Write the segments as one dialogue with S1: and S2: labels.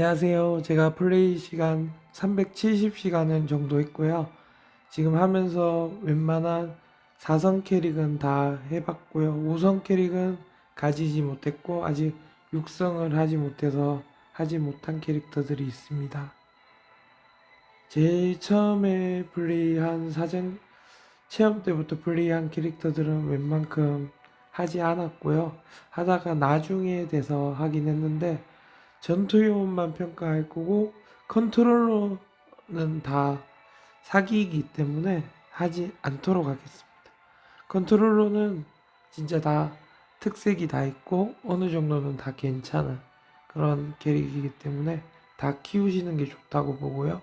S1: 안녕하세요. 제가 플레이 시간 370시간은 정도 했고요. 지금 하면서 웬만한 4성 캐릭은 다 해봤고요. 5성 캐릭은 가지지 못했고, 아직 6성을 하지 못해서 하지 못한 캐릭터들이 있습니다. 제일 처음에 플레이한 사전 체험 때부터 플레이한 캐릭터들은 웬만큼 하지 않았고요. 하다가 나중에 돼서 하긴 했는데, 전투 요원만 평가할 거고 컨트롤러는 다 사기이기 때문에 하지 않도록 하겠습니다. 컨트롤러는 진짜 다 특색이 다 있고 어느 정도는 다 괜찮은 그런 캐릭이기 때문에 다 키우시는 게 좋다고 보고요.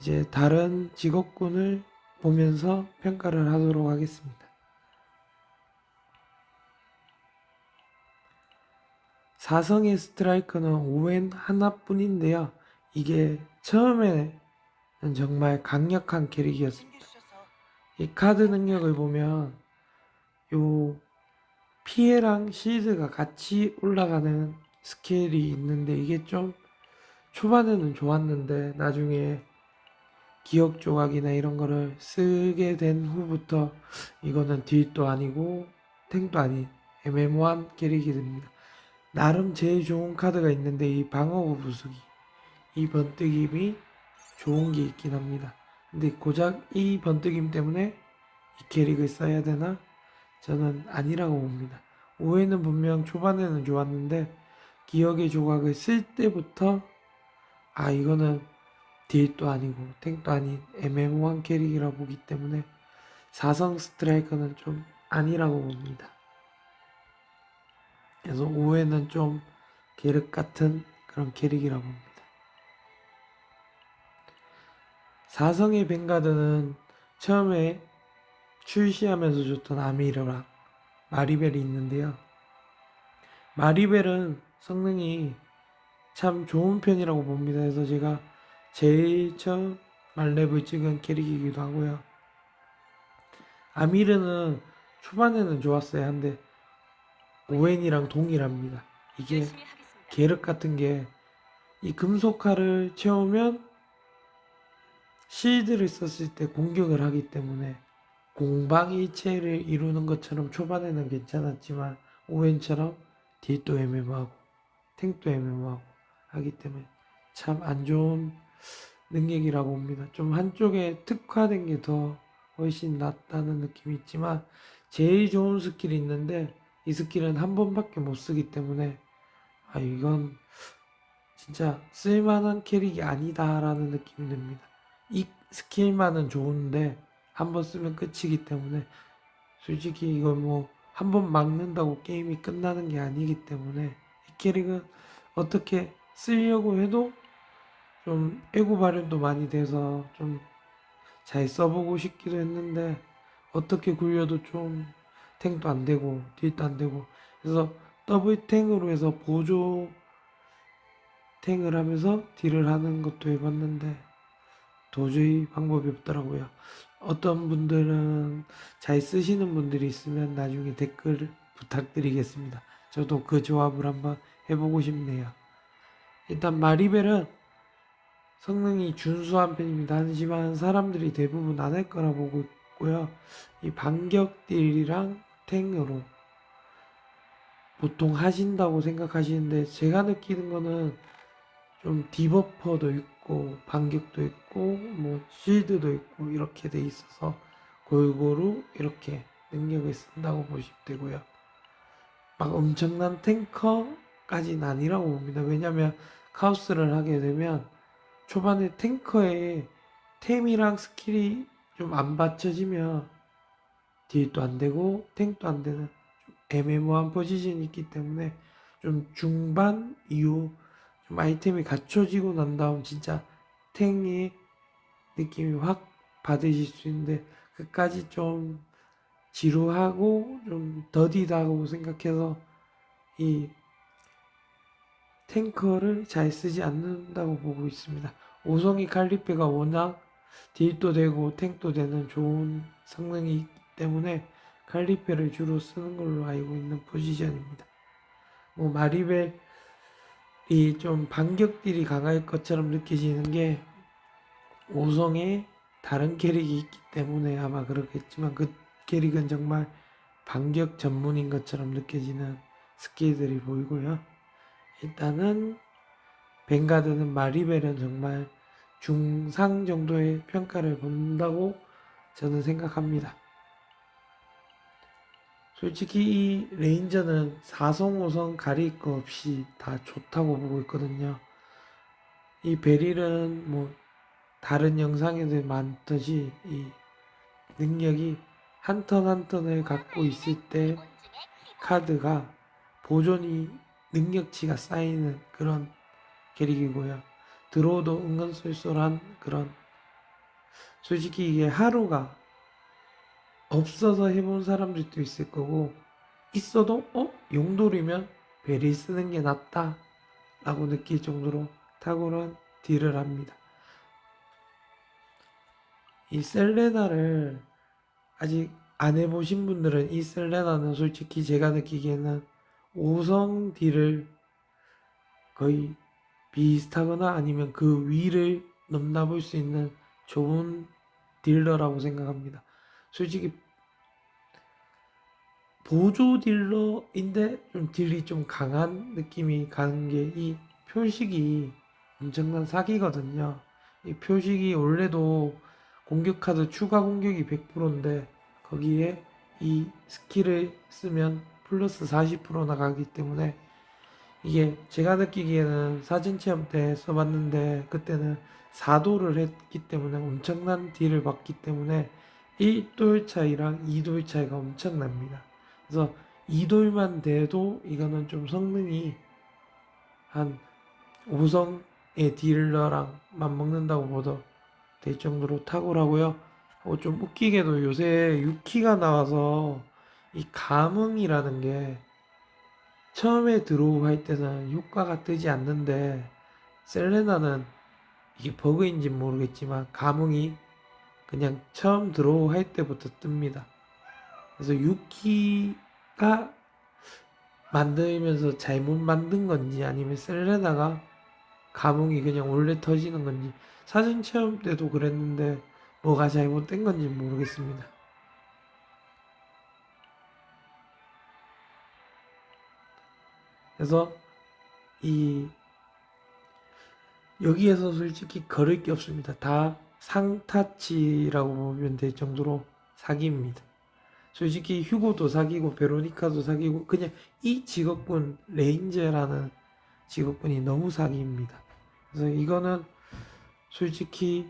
S1: 이제 다른 직업군을 보면서 평가를 하도록 하겠습니다. 사성의 스트라이커는 오웬 하나뿐인데요. 이게 처음에는 정말 강력한 캐릭이었습니다. 이 카드 능력을 보면 요 피해랑 실드가 같이 올라가는 스케일이 있는데 이게 좀 초반에는 좋았는데 나중에 기억 조각이나 이런 거를 쓰게 된 후부터 이거는 딜도 아니고 탱도 아닌 애매모호한 캐릭이 됩니다. 나름 제일 좋은 카드가 있는데 이 방어구 부수기 이 번뜩임이 좋은 게 있긴 합니다. 근데 고작 이 번뜩임 때문에 이 캐릭을 써야 되나? 저는 아니라고 봅니다. 오해는 분명 초반에는 좋았는데 기억의 조각을 쓸 때부터 아 이거는 딜도 아니고 탱도 아닌 애매모호한 캐릭이라 보기 때문에 사성 스트라이커는 좀 아니라고 봅니다. 그래서 5회는 좀 계륵 같은 그런 캐릭이라고 봅니다. 사성의 뱅가드는 처음에 출시하면서 줬던 아미르랑 마리벨이 있는데요. 마리벨은 성능이 참 좋은 편이라고 봅니다. 그래서 제가 제일 처음 말렙을 찍은 캐릭이기도 하고요. 아미르는 초반에는 좋았어요. 한데 오웬이랑 동일합니다. 이게. 계륵 같은 게 이 금속칼을 채우면 실드를 썼을 때 공격을 하기 때문에 공방일체를 이루는 것처럼 초반에는 괜찮았지만 오웬처럼 딜도 애매모하고 탱도 애매모하고 하기 때문에 참 안 좋은 능력이라고 봅니다. 좀 한쪽에 특화된 게 더 훨씬 낫다는 느낌이 있지만 제일 좋은 스킬이 있는데 이 스킬은 한 번밖에 못 쓰기 때문에 아 이건 진짜 쓸만한 캐릭이 아니다라는 느낌이 듭니다. 이 스킬만은 좋은데 한 번 쓰면 끝이기 때문에 솔직히 이거 뭐한 번 막는다고 게임이 끝나는 게 아니기 때문에 이 캐릭은 어떻게 쓰려고 해도 좀 애고 발현도 많이 돼서 좀 잘 써보고 싶기도 했는데 어떻게 굴려도 좀 탱도 안 되고 딜도 안 되고 그래서 더블 탱으로 해서 보조 탱을 하면서 딜을 하는 것도 해봤는데 도저히 방법이 없더라고요. 어떤 분들은 잘 쓰시는 분들이 있으면 나중에 댓글 부탁드리겠습니다. 저도 그 조합을 한번 해보고 싶네요. 일단 마리벨은 성능이 준수한 편입니다. 하지만 사람들이 대부분 안 할 거라 보고 있고요. 이 반격 딜이랑 탱으로 보통 하신다고 생각하시는데 제가 느끼는 거는 좀 디버퍼도 있고 반격도 있고 뭐 실드도 있고 이렇게 돼 있어서 골고루 이렇게 능력을 쓴다고 보시면 되고요. 막 엄청난 탱커까지는 아니라고 봅니다. 왜냐면 카오스를 하게 되면 초반에 탱커에 템이랑 스킬이 좀 안 받쳐지면 딜도 안 되고 탱도 안 되는 좀 애매모호한 포지션이 있기 때문에 좀 중반 이후 좀 아이템이 갖춰지고 난 다음 진짜 탱의 느낌이 확 받으실 수 있는데 끝까지 좀 지루하고 좀 더디다고 생각해서 이 탱커를 잘 쓰지 않는다고 보고 있습니다. 오성이 칼리페가 워낙 딜도 되고 탱도 되는 좋은 성능이 있기 때문에 칼리페를 주로 쓰는 걸로 알고 있는 포지션입니다. 뭐 마리벨 좀 반격들이 강할 것처럼 느껴지는 게 오성에 다른 캐릭이 있기 때문에 아마 그렇겠지만 그 캐릭은 정말 반격 전문인 것처럼 느껴지는 스킬들이 보이고요. 일단은 벵가드는 마리벨은 정말 중상 정도의 평가를 본다고 저는 생각합니다. 솔직히 이 레인저는 4성, 5성 가릴 거 없이 다 좋다고 보고 있거든요. 이 베릴은 뭐 다른 영상에도 많듯이 이 능력이 한 턴 한 턴을 갖고 있을 때 카드가 보존이 능력치가 쌓이는 그런 캐릭이고요. 들어오도 은근 쏠쏠한 그런 솔직히 이게 하루가 없어서 해본 사람들도 있을 거고 있어도 어 용돌이면 베리 쓰는 게 낫다 라고 느낄 정도로 탁월한 딜을 합니다. 이 셀레나를 아직 안 해보신 분들은 이 셀레나는 솔직히 제가 느끼기에는 5성 딜을 거의 비슷하거나 아니면 그 위를 넘나볼 수 있는 좋은 딜러라고 생각합니다. 솔직히 보조 딜러인데 좀 딜이 좀 강한 느낌이 가는 게 이 표식이 엄청난 사기거든요. 이 표식이 원래도 공격 카드 추가 공격이 100%인데 거기에 이 스킬을 쓰면 플러스 40% 나가기 때문에 이게 제가 느끼기에는 사진 체험 때 써봤는데 그때는 4도를 했기 때문에 엄청난 딜을 받기 때문에 1돌 차이랑 2돌 차이가 엄청납니다. 그래서 2돌만 돼도 이거는 좀 성능이 한 5성의 딜러랑 맞먹는다고 보도 될 정도로 탁월하고요. 어, 좀 웃기게도 요새 6키가 나와서 이 감흥이라는 게 처음에 들어오고 할 때는 효과가 뜨지 않는데 셀레나는 이게 버그인지 모르겠지만 감흥이 그냥 처음 들어오고 할 때부터 뜹니다. 그래서 6키가 만들면서 잘못 만든 건지 아니면 셀레나가 감흥이 그냥 원래 터지는 건지 사진 체험 때도 그랬는데 뭐가 잘못된 건지 모르겠습니다. 그래서 이 여기에서 솔직히 걸을 게 없습니다. 다 상타치라고 보면 될 정도로 사기입니다. 솔직히 휴고도 사기고 베로니카도 사기고 그냥 이 직업군 레인저라는 직업군이 너무 사기입니다. 그래서 이거는 솔직히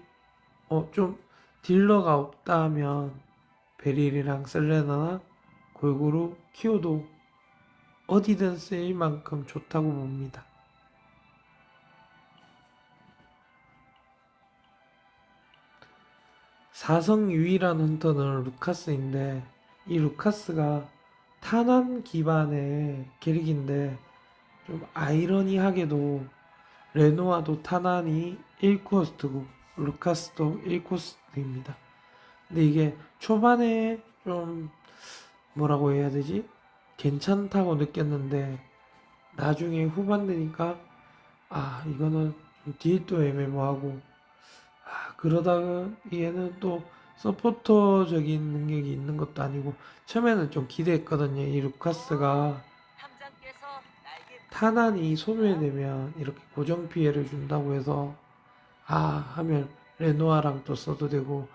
S1: 어 좀 딜러가 없다 하면 베릴이랑 셀레나나 골고루 키워도 어디든 쓰일 만큼 좋다고 봅니다. 사성 유일한 헌터는 루카스인데 이 루카스가 탄환 기반의 캐릭인데 좀 아이러니하게도 레노아도 탄환이 1코스트고 루카스도 1코스트입니다. 근데 이게 초반에 좀 뭐라고 해야 되지? 괜찮다고 느꼈는데 나중에 후반 되니까 아 이거는 좀 딜도 애매모하고 아 그러다가 얘는 또 서포터적인 능력이 있는 것도 아니고 처음에는 좀 기대했거든요 이 루카스가. 탄환이 소멸되면 이렇게 고정 피해를 준다고 해서 아 하면 레노아랑 또 써도 되고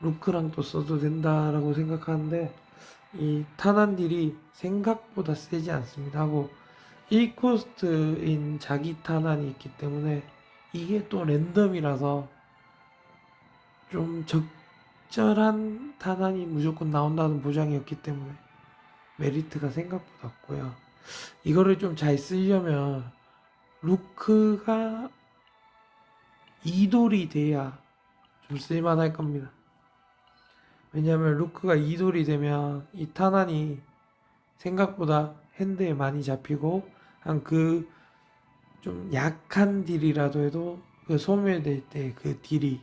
S1: 루크랑 또 써도 된다라고 생각하는데 이 탄환 딜이 생각보다 세지 않습니다 하고 1코스트인 자기 탄환이 있기 때문에 이게 또 랜덤이라서 좀 적절한 탄환이 무조건 나온다는 보장이었기 때문에 메리트가 생각보다 없고요. 이거를 좀 잘 쓰려면 루크가 이돌이 돼야 좀 쓸만할 겁니다. 왜냐하면 루크가 이돌이 되면 이 탄환이 생각보다 핸드에 많이 잡히고 한 그 좀 약한 딜이라도 해도 그 소멸될 때 그 딜이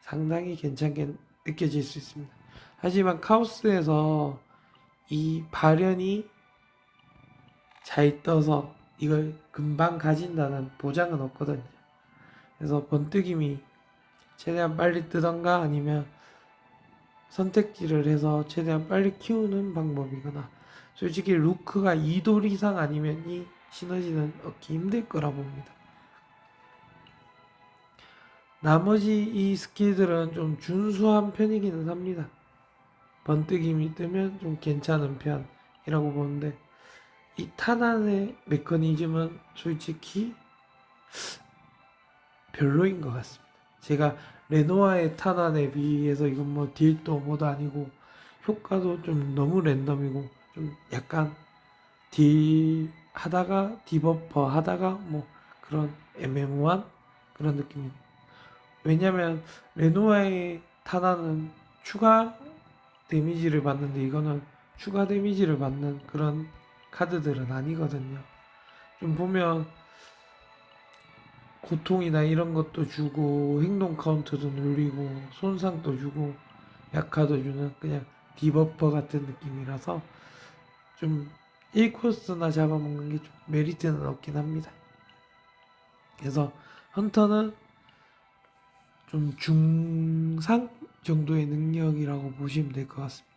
S1: 상당히 괜찮게 느껴질 수 있습니다. 하지만 카오스에서 이 발현이 잘 떠서 이걸 금방 가진다는 보장은 없거든요. 그래서 번뜩임이 최대한 빨리 뜨던가 아니면 선택지를 해서 최대한 빨리 키우는 방법이거나 솔직히 루크가 2돌 이상 아니면 이 시너지는 얻기 힘들 거라 봅니다. 나머지 이 스킬들은 좀 준수한 편이기는 합니다. 번뜩임이 뜨면 좀 괜찮은 편이라고 보는데 이 탄환의 메커니즘은 솔직히 별로인 것 같습니다. 제가 레노아의 탄환에 비해서 이건 뭐 딜도 뭐도 아니고 효과도 좀 너무 랜덤이고 좀 약간 딜 하다가 디버퍼 하다가 뭐 그런 애매모호한 그런 느낌입니다. 왜냐면 레노아의 탄환은 추가 데미지를 받는데 이거는 추가 데미지를 받는 그런 카드들은 아니거든요. 좀 보면 고통이나 이런 것도 주고 행동 카운트도 눌리고 손상도 주고 약화도 주는 그냥 디버퍼 같은 느낌이라서 좀 1코스나 잡아먹는 게 좀 메리트는 없긴 합니다. 그래서 헌터는 좀 중상 정도의 능력이라고 보시면 될 것 같습니다.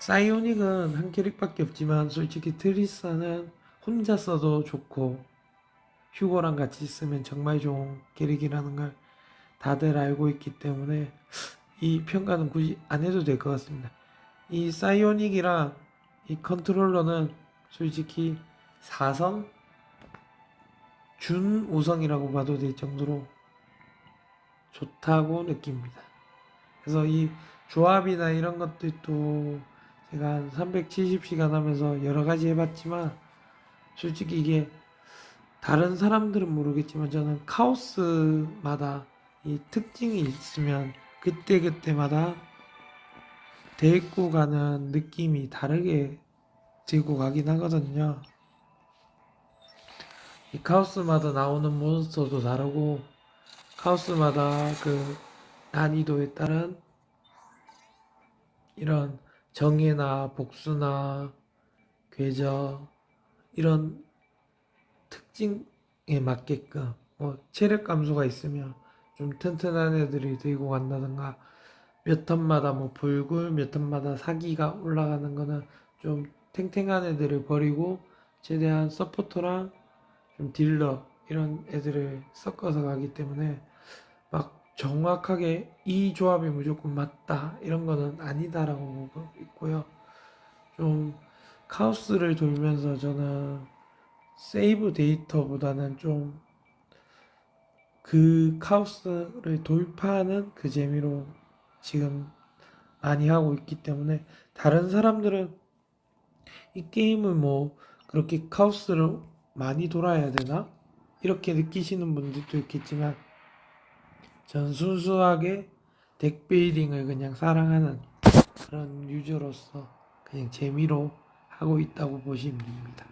S1: 사이오닉은 한 캐릭밖에 없지만 솔직히 트리스는 혼자 써도 좋고 휴고랑 같이 쓰면 정말 좋은 캐릭이라는 걸 다들 알고 있기 때문에 이 평가는 굳이 안 해도 될 것 같습니다. 이 사이오닉이랑 이 컨트롤러는 솔직히 4성 준 5성이라고 봐도 될 정도로 좋다고 느낍니다. 그래서 이 조합이나 이런 것들도 제가 한 370시간 하면서 여러 가지 해봤지만 솔직히 이게 다른 사람들은 모르겠지만 저는 카오스마다 이 특징이 있으면 그때그때마다 데리고 가는 느낌이 다르게 들고 가긴 하거든요. 이 카오스마다 나오는 몬스터도 다르고 카오스마다 그 난이도에 따른 이런 정예나 복수나 궤적 이런 특징에 맞게끔 뭐 체력 감소가 있으면 좀 튼튼한 애들이 들고 간다든가 몇 턴마다 뭐 불굴 몇 턴마다 사기가 올라가는 거는 좀 탱탱한 애들을 버리고 최대한 서포터랑 좀 딜러 이런 애들을 섞어서 가기 때문에 막 정확하게 이 조합이 무조건 맞다 이런 거는 아니다라고 보고 있고요. 좀 카오스를 돌면서 저는 세이브 데이터보다는 좀 그 카오스를 돌파하는 그 재미로 지금 많이 하고 있기 때문에 다른 사람들은 이 게임을 뭐 그렇게 카오스를 많이 돌아야 되나? 이렇게 느끼시는 분들도 있겠지만 전 순수하게 덱베이딩을 그냥 사랑하는 그런 유저로서 그냥 재미로 하고 있다고 보시면 됩니다.